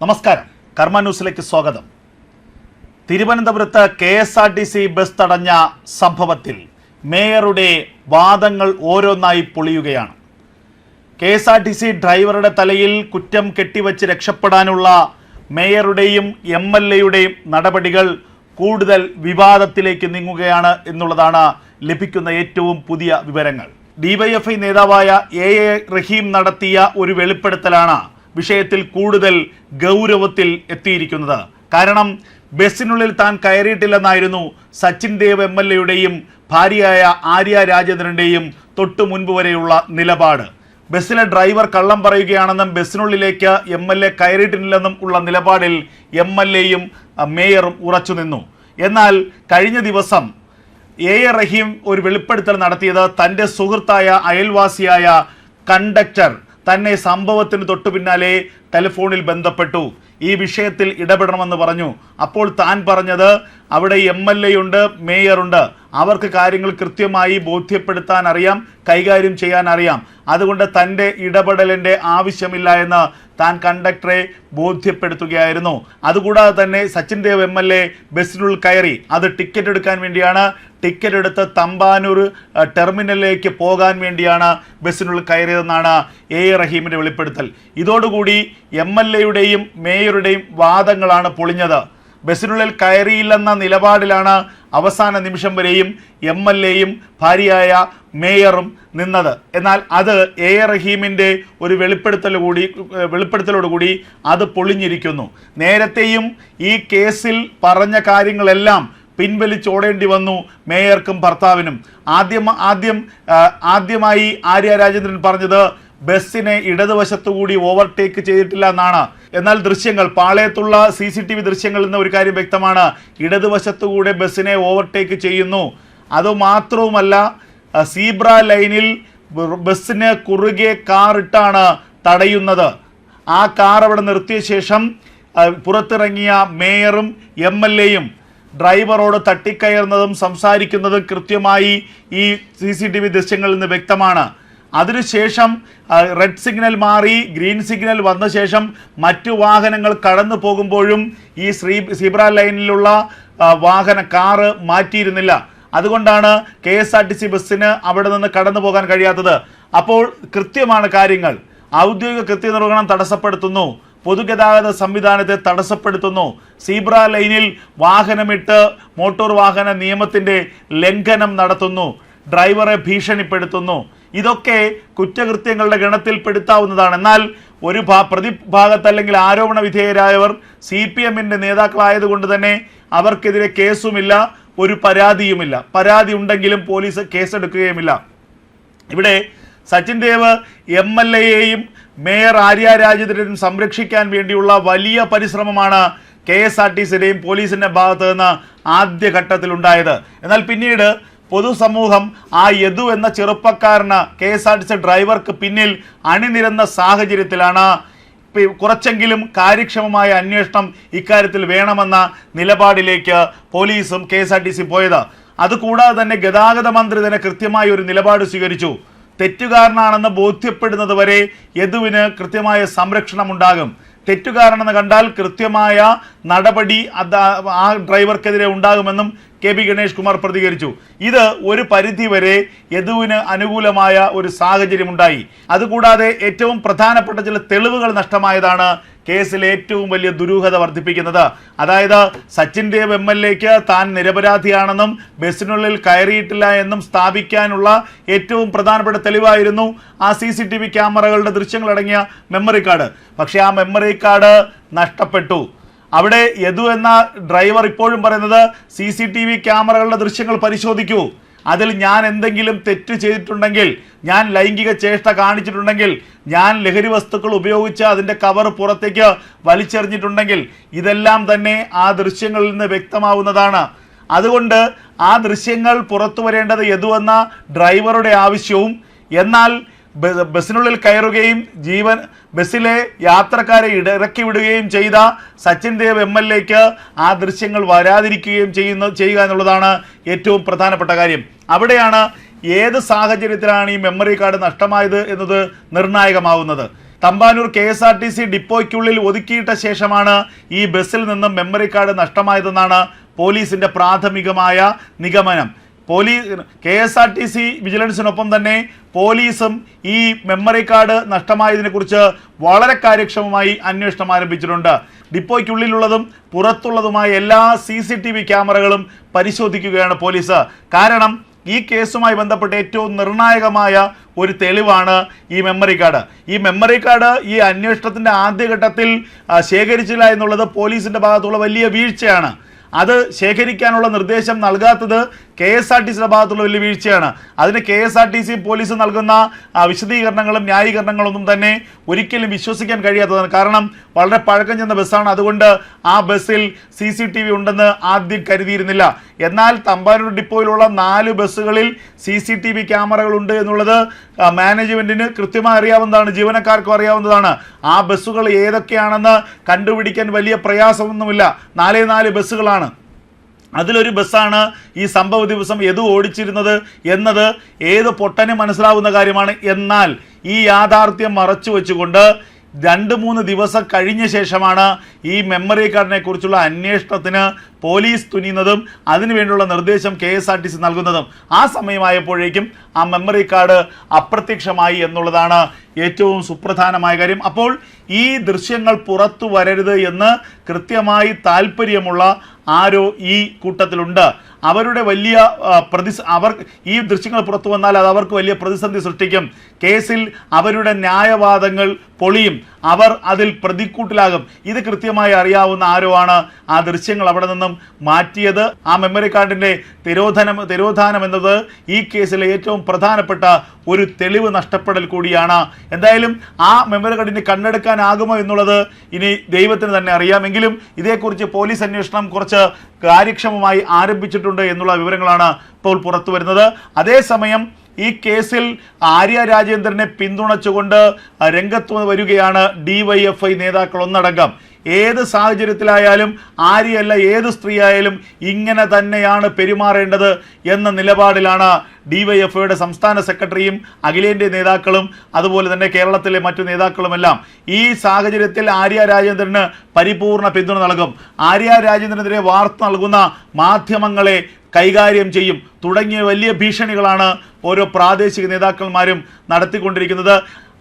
നമസ്കാരം. കർമ്മ ന്യൂസിലേക്ക് സ്വാഗതം. തിരുവനന്തപുരത്ത് K S R T C bus തടഞ്ഞ സംഭവത്തിൽ മേയറുടെ വാദങ്ങൾ ഓരോന്നായി പൊളിയുകയാണ്. K S R T C ഡ്രൈവറുടെ തലയിൽ കുറ്റം കെട്ടിവച്ച് രക്ഷപ്പെടാനുള്ള മേയറുടെയും എം എൽ എയുടെയും നടപടികൾ കൂടുതൽ വിവാദത്തിലേക്ക് നീങ്ങുകയാണ് എന്നുള്ളതാണ് ലഭിക്കുന്ന ഏറ്റവും പുതിയ വിവരങ്ങൾ. ഡിവൈഎഫ്ഐ നേതാവായ എ എ റഹീം നടത്തിയ ഒരു വെളിപ്പെടുത്തലാണ് വിഷയത്തിൽ കൂടുതൽ ഗൗരവത്തിൽ എത്തിയിരിക്കുന്നത്. കാരണം ബസ്സിനുള്ളിൽ താൻ കയറിയിട്ടില്ലെന്നായിരുന്നു സച്ചിൻ ദേവ് എം എൽ എയുടെയും ഭാര്യയായ ആര്യ രാജേന്ദ്രന്റെയും തൊട്ടു മുൻപ് വരെയുള്ള നിലപാട്. ബസ്സിലെ ഡ്രൈവർ കള്ളം പറയുകയാണെന്നും ബസ്സിനുള്ളിലേക്ക് എം എൽ എ കയറിയിട്ടില്ലെന്നും ഉള്ള നിലപാടിൽ എം എൽ എയും മേയറും ഉറച്ചു നിന്നു. എന്നാൽ കഴിഞ്ഞ ദിവസം എ എ റഹീം ഒരു വെളിപ്പെടുത്തൽ നടത്തിയത് തന്റെ സുഹൃത്തായ അയൽവാസിയായ കണ്ടക്ടർ തന്നെ സംഭവത്തിന് തൊട്ടു പിന്നാലെ ടെലിഫോണിൽ ബന്ധപ്പെട്ടു. ഈ വിഷയത്തിൽ ഇടപെടണമെന്ന് പറഞ്ഞു. അപ്പോൾ താൻ പറഞ്ഞത് അവിടെ എം എൽ എ ഉണ്ട് മേയറുണ്ട് അവർക്ക് കാര്യങ്ങൾ കൃത്യമായി ബോധ്യപ്പെടുത്താൻ അറിയാം കൈകാര്യം ചെയ്യാൻ അറിയാം. അതുകൊണ്ട് തന്റെ ഇടപെടലിന്റെ ആവശ്യമില്ല എന്ന് താൻ കണ്ടക്ടറെ ബോധ്യപ്പെടുത്തുകയായിരുന്നു. അതുകൂടാതെ തന്നെ Sachin Dev M L A ബസ്സിനുള്ളിൽ കയറി. അത് ടിക്കറ്റ് എടുക്കാൻ വേണ്ടിയാണ്. ടിക്കറ്റ് എടുത്ത് തമ്പാനൂർ ടെർമിനലിലേക്ക് പോകാൻ വേണ്ടിയാണ് ബസ്സിനുള്ളിൽ കയറിയതെന്നാണ് എ. എ. റഹീമിന്റെ വെളിപ്പെടുത്തൽ. ഇതോടുകൂടി എം എൽ എയുടെയും മേയറുടെയും വാദങ്ങളാണ് പൊളിഞ്ഞത്. ബസ്സിനുള്ളിൽ കയറിയില്ലെന്ന നിലപാടിലാണ് അവസാന നിമിഷം വരെയും എം എൽ എയും ഭാര്യയായ മേയറും നിന്നത്. എന്നാൽ അത് എ എ റഹീമിന്റെ ഒരു വെളിപ്പെടുത്തൽ കൂടി വെളിപ്പെടുത്തലോടുകൂടി അത് പൊളിഞ്ഞിരിക്കുന്നു. നേരത്തെയും ഈ കേസിൽ പറഞ്ഞ കാര്യങ്ങളെല്ലാം പിൻവലിച്ചോടേണ്ടി വന്നു മേയർക്കും ഭർത്താവിനും. ആദ്യം ആദ്യം ആദ്യമായി ആര്യ രാജേന്ദ്രൻ പറഞ്ഞത് ബസ്സിനെ ഇടതുവശത്തുകൂടി ഓവർടേക്ക് ചെയ്തിട്ടില്ല എന്നാണ്. എന്നാൽ ദൃശ്യങ്ങൾ പാളയത്തുള്ള സി സി ടി വി ദൃശ്യങ്ങളിൽ നിന്ന് ഒരു കാര്യം വ്യക്തമാണ്. ഇടതുവശത്തുകൂടെ ബസ്സിനെ ഓവർടേക്ക് ചെയ്യുന്നു. അതുമാത്രവുമല്ല മാത്രവുമല്ല സീബ്ര ലൈനിൽ ബസ്സിന് കുറുകെ കാറിട്ടാണ് തടയുന്നത്. ആ കാർ അവിടെ നിർത്തിയ ശേഷം പുറത്തിറങ്ങിയ മേയറും എം എൽ എയും ഡ്രൈവറോട് തട്ടിക്കയറുന്നതും സംസാരിക്കുന്നതും കൃത്യമായി ഈ സി സി ടി വി ദൃശ്യങ്ങളിൽ നിന്ന് വ്യക്തമാണ്. അതിനുശേഷം റെഡ് സിഗ്നൽ മാറി ഗ്രീൻ സിഗ്നൽ വന്ന ശേഷം മറ്റു വാഹനങ്ങൾ കടന്നു പോകുമ്പോഴും ഈ ശ്രീ സീബ്ര ലൈനിലുള്ള വാഹന കാറ് മാറ്റിയിരുന്നില്ല. അതുകൊണ്ടാണ് K S R T C ബസ്സിന് അവിടെ നിന്ന് കടന്നു പോകാൻ കഴിയാത്തത്. അപ്പോൾ കൃത്യമാണ് കാര്യങ്ങൾ. ഔദ്യോഗിക കൃത്യനിർവഹണം തടസ്സപ്പെടുത്തുന്നു. പൊതുഗതാഗത സംവിധാനത്തെ തടസ്സപ്പെടുത്തുന്നു. സീബ്ര ലൈനിൽ വാഹനമിട്ട് മോട്ടോർ വാഹന നിയമത്തിന്റെ ലംഘനം നടത്തുന്നു. ഡ്രൈവറെ ഭീഷണിപ്പെടുത്തുന്നു. ഇതൊക്കെ കുറ്റകൃത്യങ്ങളുടെ ഗണത്തിൽപ്പെടുത്താവുന്നതാണ്. എന്നാൽ ഒരു പ്രതിഭാഗത്ത് അല്ലെങ്കിൽ ആരോപണ വിധേയരായവർ സി പി എമ്മിന്റെ നേതാക്കളായതുകൊണ്ട് തന്നെ അവർക്കെതിരെ കേസുമില്ല ഒരു പരാതിയുമില്ല. പരാതി ഉണ്ടെങ്കിലും പോലീസ് കേസെടുക്കുകയുമില്ല. ഇവിടെ സച്ചിൻ ദേവ് എം എൽ എയെയും മേയർ ആര്യ രാജേന്ദ്രനും സംരക്ഷിക്കാൻ വേണ്ടിയുള്ള വലിയ പരിശ്രമമാണ് കെ എസ് ആർ ടി സിയുടെയും പോലീസിന്റെ ഭാഗത്ത് നിന്ന് ആദ്യഘട്ടത്തിൽ ഉണ്ടായത് എന്നാൽ പിന്നീട് പൊതുസമൂഹം ആ യദു എന്ന ചെറുപ്പക്കാരന് K S R T C ഡ്രൈവർക്ക് പിന്നിൽ അണിനിരന്ന സാഹചര്യത്തിലാണ്. കുറച്ചെങ്കിലും കാര്യക്ഷമമായ അന്വേഷണം ഇക്കാര്യത്തിൽ വേണമെന്ന നിലപാടിലേക്ക് പോലീസും K S R T C പോയത്. അതുകൂടാതെ തന്നെ ഗതാഗത മന്ത്രി തന്നെ കൃത്യമായ ഒരു നിലപാട് സ്വീകരിച്ചു. തെറ്റുകാരനാണെന്ന് ബോധ്യപ്പെടുന്നത് വരെ യദുവിന് കൃത്യമായ സംരക്ഷണം ഉണ്ടാകും തെറ്റുകാരനെന്ന് കണ്ടാൽ കൃത്യമായ നടപടി ആ ഡ്രൈവർക്കെതിരെ ഉണ്ടാകുമെന്നും കെ ബി ഗണേഷ് കുമാർ പ്രതികരിച്ചു. ഇത് ഒരു പരിധിവരെ യദുവിന് അനുകൂലമായ ഒരു സാഹചര്യമുണ്ടായി. അതുകൂടാതെ ഏറ്റവും പ്രധാനപ്പെട്ട ചില തെളിവുകൾ നഷ്ടമായതാണ് കേസിൽ ഏറ്റവും വലിയ ദുരൂഹത വർദ്ധിപ്പിക്കുന്നത്. അതായത് സച്ചിൻ ദേവ് എം എൽ എക്ക് താൻ നിരപരാധിയാണെന്നും ബസ്സിനുള്ളിൽ കയറിയിട്ടില്ല എന്നും സ്ഥാപിക്കാനുള്ള ഏറ്റവും പ്രധാനപ്പെട്ട തെളിവായിരുന്നു ആ സി സി ടി വി ക്യാമറകളുടെ ദൃശ്യങ്ങളടങ്ങിയ മെമ്മറി കാർഡ്. പക്ഷേ ആ മെമ്മറി കാർഡ് നഷ്ടപ്പെട്ടു. അവിടെ യദു എന്ന ഡ്രൈവർ ഇപ്പോഴും പറയുന്നത് സി സി ടി വി ക്യാമറകളുടെ ദൃശ്യങ്ങൾ പരിശോധിക്കൂ. അതിൽ ഞാൻ എന്തെങ്കിലും തെറ്റ് ചെയ്തിട്ടുണ്ടെങ്കിൽ ഞാൻ ലൈംഗിക ചേഷ്ട കാണിച്ചിട്ടുണ്ടെങ്കിൽ ഞാൻ ലഹരി വസ്തുക്കൾ ഉപയോഗിച്ച് അതിന്റെ കവർ പുറത്തേക്ക് വലിച്ചെറിഞ്ഞിട്ടുണ്ടെങ്കിൽ ഇതെല്ലാം തന്നെ ആ ദൃശ്യങ്ങളിൽ നിന്ന് വ്യക്തമാവുന്നതാണ്. അതുകൊണ്ട് ആ ദൃശ്യങ്ങൾ പുറത്തു വരേണ്ടത് യദു എന്ന ഡ്രൈവറുടെ ആവശ്യവും എന്നാൽ ബസ്സിനുള്ളിൽ കയറുകയും ജീവൻ ബസ്സിലെ യാത്രക്കാരെ ഇറക്കി വിടുകയും ചെയ്ത സച്ചിൻ ദേവ് എം എൽ എക്ക് ആ ദൃശ്യങ്ങൾ വരാതിരിക്കുകയും ചെയ്യുന്ന ചെയ്യുക എന്നുള്ളതാണ് ഏറ്റവും പ്രധാനപ്പെട്ട കാര്യം. അവിടെയാണ് ഏത് സാഹചര്യത്തിലാണ് ഈ മെമ്മറി കാർഡ് നഷ്ടമായത് എന്നത് നിർണായകമാവുന്നത്. Thampanoor K S R T C ഡിപ്പോയ്ക്കുള്ളിൽ ഒതുക്കിയിട്ട ശേഷമാണ് ഈ ബസ്സിൽ നിന്നും മെമ്മറി കാർഡ് നഷ്ടമായതെന്നാണ് പോലീസിന്റെ പ്രാഥമികമായ നിഗമനം. Police K S R T C വിജിലൻസിനൊപ്പം തന്നെ പോലീസും ഈ മെമ്മറി കാർഡ് നഷ്ടമായതിനെ കുറിച്ച് വളരെ കാര്യക്ഷമമായി അന്വേഷണം ആരംഭിച്ചിട്ടുണ്ട്. ഡിപ്പോയ്ക്കുള്ളിലുള്ളതും പുറത്തുള്ളതുമായ എല്ലാ സി സി ടി വി ക്യാമറകളും പരിശോധിക്കുകയാണ് പോലീസ്. കാരണം ഈ കേസുമായി ബന്ധപ്പെട്ട് ഏറ്റവും നിർണായകമായ ഒരു തെളിവാണ് ഈ മെമ്മറി കാർഡ്. ഈ മെമ്മറി കാർഡ് ഈ അന്വേഷണത്തിന്റെ ആദ്യഘട്ടത്തിൽ ശേഖരിച്ചില്ല എന്നുള്ളത് പോലീസിന്റെ ഭാഗത്തുള്ള വലിയ വീഴ്ചയാണ്. അത് ശേഖരിക്കാനുള്ള നിർദ്ദേശം നൽകാത്തത് കെ എസ് ആർ ടി സിയുടെ ഭാഗത്തുള്ള വലിയ വീഴ്ചയാണ്. അതിന് K S R T C police നൽകുന്ന വിശദീകരണങ്ങളും ന്യായീകരണങ്ങളൊന്നും തന്നെ ഒരിക്കലും വിശ്വസിക്കാൻ കഴിയാത്തതാണ്. കാരണം വളരെ പഴക്കം ചെന്ന ബസ്സാണ്. അതുകൊണ്ട് ആ ബസ്സിൽ സി സി ടി വി ഉണ്ടെന്ന് ആദ്യം കരുതിയിരുന്നില്ല. എന്നാൽ തമ്പാനൂർ ഡിപ്പോയിലുള്ള നാല് ബസ്സുകളിൽ സി സി ടി വി ക്യാമറകളുണ്ട് എന്നുള്ളത് മാനേജ്മെന്റിന് കൃത്യമായി അറിയാവുന്നതാണ്. ജീവനക്കാർക്കും അറിയാവുന്നതാണ്. ആ ബസ്സുകൾ ഏതൊക്കെയാണെന്ന് കണ്ടുപിടിക്കാൻ വലിയ പ്രയാസമൊന്നുമില്ല. നാലേ നാല് ബസ്സുകളാണ്. അതിലൊരു ബസ്സാണ് ഈ സംഭവ ദിവസം എതു ഓടിച്ചിരുന്നത് എന്നത് ഏത് പൊട്ടനും മനസ്സിലാവുന്ന കാര്യമാണ്. എന്നാൽ ഈ യാഥാർത്ഥ്യം മറച്ചു വെച്ചുകൊണ്ട് രണ്ട് മൂന്ന് ദിവസം കഴിഞ്ഞ ശേഷമാണ് ഈ മെമ്മറി കാർഡിനെ കുറിച്ചുള്ള അന്വേഷണത്തിന് പോലീസ് തുനിയുന്നതും അതിനുവേണ്ടിയുള്ള നിർദ്ദേശം K S R T C നൽകുന്നതും ആ സമയമായപ്പോഴേക്കും ആ മെമ്മറി കാർഡ് അപ്രത്യക്ഷമായി എന്നുള്ളതാണ് ഏറ്റവും സുപ്രധാനമായ കാര്യം. അപ്പോൾ ഈ ദൃശ്യങ്ങൾ പുറത്തു വരരുത് എന്ന് കൃത്യമായി താല്പര്യമുള്ള ആരോ ഈ കൂട്ടത്തിലുണ്ട്. അവരുടെ വലിയ പ്രതി അവർ ഈ ദൃശ്യങ്ങൾ പുറത്തു വന്നാൽ അത് അവർക്ക് വലിയ പ്രതിസന്ധി സൃഷ്ടിക്കും. കേസിൽ അവരുടെ ന്യായവാദങ്ങൾ പൊളിയും. അവർ അതിൽ പ്രതിക്കൂട്ടിലാകും. ഇത് കൃത്യമായി അറിയാവുന്ന ആരോ ആണ് ആ ദൃശ്യങ്ങൾ അവിടെ നിന്നും മാറ്റിയത്. ആ മെമ്മറി കാർഡിന്റെ തിരോധനം തിരോധാനം എന്നത് ഈ കേസിലെ ഏറ്റവും പ്രധാനപ്പെട്ട ഒരു തെളിവ് നഷ്ടപ്പെടൽ കൂടിയാണ്. എന്തായാലും ആ മെമ്മറി കാർഡിന് കണ്ണെടുക്കാനാകുമോ എന്നുള്ളത് ഇനി ദൈവത്തിന് തന്നെ അറിയാമെങ്കിലും ഇതേക്കുറിച്ച് പോലീസ് അന്വേഷണം കുറച്ച് കാര്യക്ഷമമായി ആരംഭിച്ചിട്ടുണ്ട് എന്നുള്ള വിവരങ്ങളാണ് ഇപ്പോൾ പുറത്തു വരുന്നത്. അതേസമയം ഈ കേസിൽ ആര്യ രാജേന്ദ്രനെ പിന്തുണച്ചുകൊണ്ട് രംഗത്ത് വരികയാണ് ഡി വൈ എഫ് ഐ നേതാക്കൾ ഒന്നടങ്കം ഏത് സാഹചര്യത്തിലായാലും ആര്യല്ല ഏത് സ്ത്രീയായാലും ഇങ്ങനെ തന്നെയാണ് പെരുമാറേണ്ടത് എന്ന നിലപാടിലാണ് ഡിവൈഎഫ്ഐയുടെ സംസ്ഥാന സെക്രട്ടറിയും അഖിലേന്ത്യാ നേതാക്കളും അതുപോലെ തന്നെ കേരളത്തിലെ മറ്റു നേതാക്കളുമെല്ലാം ഈ സാഹചര്യത്തിൽ ആര്യ രാജേന്ദ്രന് പരിപൂർണ പിന്തുണ നൽകും. ആര്യ രാജേന്ദ്രനെതിരെ വാർത്ത നൽകുന്ന മാധ്യമങ്ങളെ കൈകാര്യം ചെയ്യും. തുടങ്ങിയ വലിയ ഭീഷണികളാണ് ഓരോ പ്രാദേശിക നേതാക്കന്മാരും നടത്തിക്കൊണ്ടിരിക്കുന്നത്.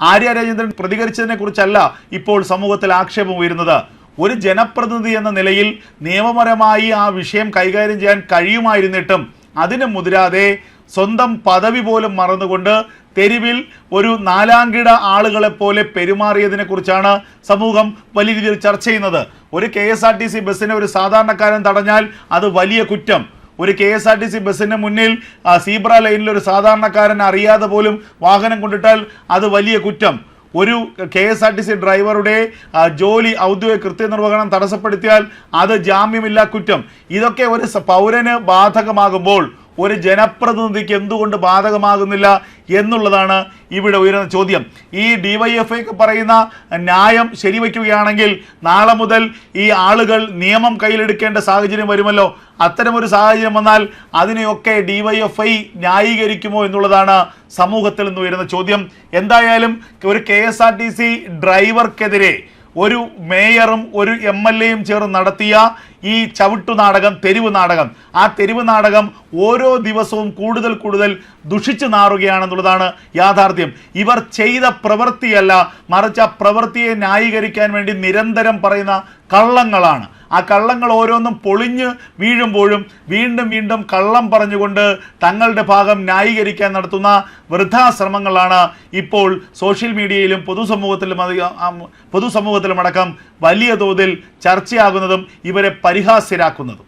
ആര്യ രാജേന്ദ്രൻ പ്രതികരിച്ചതിനെ കുറിച്ചല്ല ഇപ്പോൾ സമൂഹത്തിൽ ആക്ഷേപം ഉയരുന്നത്. ഒരു ജനപ്രതിനിധി എന്ന നിലയിൽ നിയമപരമായി ആ വിഷയം കൈകാര്യം ചെയ്യാൻ കഴിയുമായിരുന്നിട്ടും അതിന് മുതിരാതെ സ്വന്തം പദവി പോലും മറന്നുകൊണ്ട് തെരുവിൽ ഒരു നാലാംകിട ആളുകളെ പോലെ പെരുമാറിയതിനെ കുറിച്ചാണ് സമൂഹം വലിയ രീതിയിൽ ചർച്ച ചെയ്യുന്നത്. ഒരു K S R T C ബസ്സിനെ ഒരു സാധാരണക്കാരൻ തടഞ്ഞാൽ അത് വലിയ കുറ്റം. ഒരു K S R T C ബസ്സിന് മുന്നിൽ സീബ്ര ലൈനിൽ ഒരു സാധാരണക്കാരൻ അറിയാതെ പോലും വാഹനം കൊണ്ടിട്ടാൽ അത് വലിയ കുറ്റം. ഒരു K S R T C ഡ്രൈവറുടെ ജോലി ഔദ്യോഗിക കൃത്യനിർവഹണം തടസ്സപ്പെടുത്തിയാൽ അത് ജാമ്യമില്ലാ കുറ്റം. ഇതൊക്കെ ഒരു പൗരന് ബാധകമാകുമ്പോൾ ഒരു ജനപ്രതിനിധിക്ക് എന്തുകൊണ്ട് ബാധകമാകുന്നില്ല എന്നുള്ളതാണ് ഇവിടെ ഉയരുന്ന ചോദ്യം. ഈ ഡിവൈഎഫ്ഐക്ക് പറയുന്ന ന്യായം ശരിവയ്ക്കുകയാണെങ്കിൽ നാളെ മുതൽ ഈ ആളുകൾ നിയമം കയ്യിലെടുക്കേണ്ട സാഹചര്യം വരുമല്ലോ. അത്തരമൊരു സാഹചര്യം വന്നാൽ അതിനെയൊക്കെ ഡിവൈഎഫ്ഐ ന്യായീകരിക്കുമോ എന്നുള്ളതാണ് സമൂഹത്തിൽ നിന്ന് ഉയരുന്ന ചോദ്യം. എന്തായാലും ഒരു കെ ഡ്രൈവർക്കെതിരെ ഒരു മേയറും ഒരു എം എൽ എയും ചേർന്ന് നടത്തിയ ഈ ചവിട്ടു നാടകം തെരുവ് നാടകം. ആ തെരുവ് നാടകം ഓരോ ദിവസവും കൂടുതൽ കൂടുതൽ ദുഷിച്ചു നാറുകയാണെന്നുള്ളതാണ് യാഥാർത്ഥ്യം. ഇവർ ചെയ്ത പ്രവൃത്തിയല്ല മറിച്ച് ആ പ്രവൃത്തിയെ ന്യായീകരിക്കാൻ വേണ്ടി നിരന്തരം പറയുന്ന കള്ളങ്ങളാണ്. ആ കള്ളങ്ങൾ ഓരോന്നും പൊളിഞ്ഞ് വീഴുമ്പോഴും വീണ്ടും വീണ്ടും കള്ളം പറഞ്ഞുകൊണ്ട് തങ്ങളുടെ ഭാഗം ന്യായീകരിക്കാൻ നടത്തുന്ന വൃദ്ധാശ്രമങ്ങളാണ് ഇപ്പോൾ സോഷ്യൽ മീഡിയയിലും പൊതുസമൂഹത്തിലും പൊതുസമൂഹത്തിലുമടക്കം വലിയ തോതിൽ ചർച്ചയാകുന്നതും ഇവരെ പരിഹാസ്യരാക്കുന്നതും.